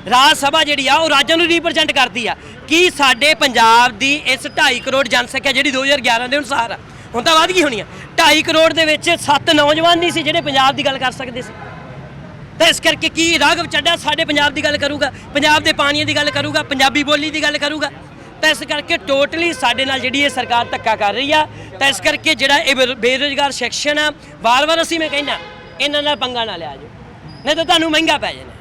ਰਾਜ ਸਭਾ ਜਿਹੜੀ ਆ, ਉਹ ਰਾਜਾਂ ਨੂੰ ਰਿਪਰੈਜ਼ੈਂਟ ਕਰਦੀ ਆ। ਕੀ ਸਾਡੇ ਪੰਜਾਬ ਦੀ ਇਸ 2.5 ਕਰੋੜ ਜਨਸੰਖਿਆ ਜਿਹੜੀ 2011 ਦੇ ਅਨੁਸਾਰ ਆ, ਹੁਣ ਤਾਂ ਵੱਧ ਗਈ ਹੋਣੀ ਆ। 2.5 ਕਰੋੜ ਦੇ ਵਿੱਚ 7 ਨੌਜਵਾਨ ਨਹੀਂ ਸੀ ਜਿਹੜੇ ਪੰਜਾਬ ਦੀ ਗੱਲ ਕਰ ਸਕਦੇ ਸੀ। ਤਾਂ ਇਸ ਕਰਕੇ ਕੀ ਰਾਘਵ ਚੱਡਾ ਸਾਡੇ ਪੰਜਾਬ ਦੀ ਗੱਲ ਕਰੂਗਾ, ਪੰਜਾਬ ਦੇ ਪਾਣੀਆਂ ਦੀ ਗੱਲ ਕਰੂਗਾ, ਪੰਜਾਬੀ ਬੋਲੀ ਦੀ ਗੱਲ ਕਰੂਗਾ? ਤਾਂ ਇਸ ਕਰਕੇ ਟੋਟਲੀ ਸਾਡੇ ਨਾਲ ਜਿਹੜੀ ਇਹ ਸਰਕਾਰ ਧੱਕਾ ਕਰ ਰਹੀ ਆ, ਤਾਂ ਇਸ ਕਰਕੇ ਜਿਹੜਾ ਇਹ ਬੇਰੁ- ਬੇਰੁਜ਼ਗਾਰ ਸੈਕਸ਼ਨ ਆ ਵਾਰ-ਵਾਰ ਅਸੀਂ ਮੈਂ ਕਹਿੰਦਾ, ਇਹਨਾਂ ਨਾਲ ਪੰਗਾ ਨਾ ਲਿਆ ਜੋ ਨਹੀਂ ਤਾਂ ਤੁਹਾਨੂੰ ਮਹਿੰਗਾ ਪੈ ਜਾਣਾ।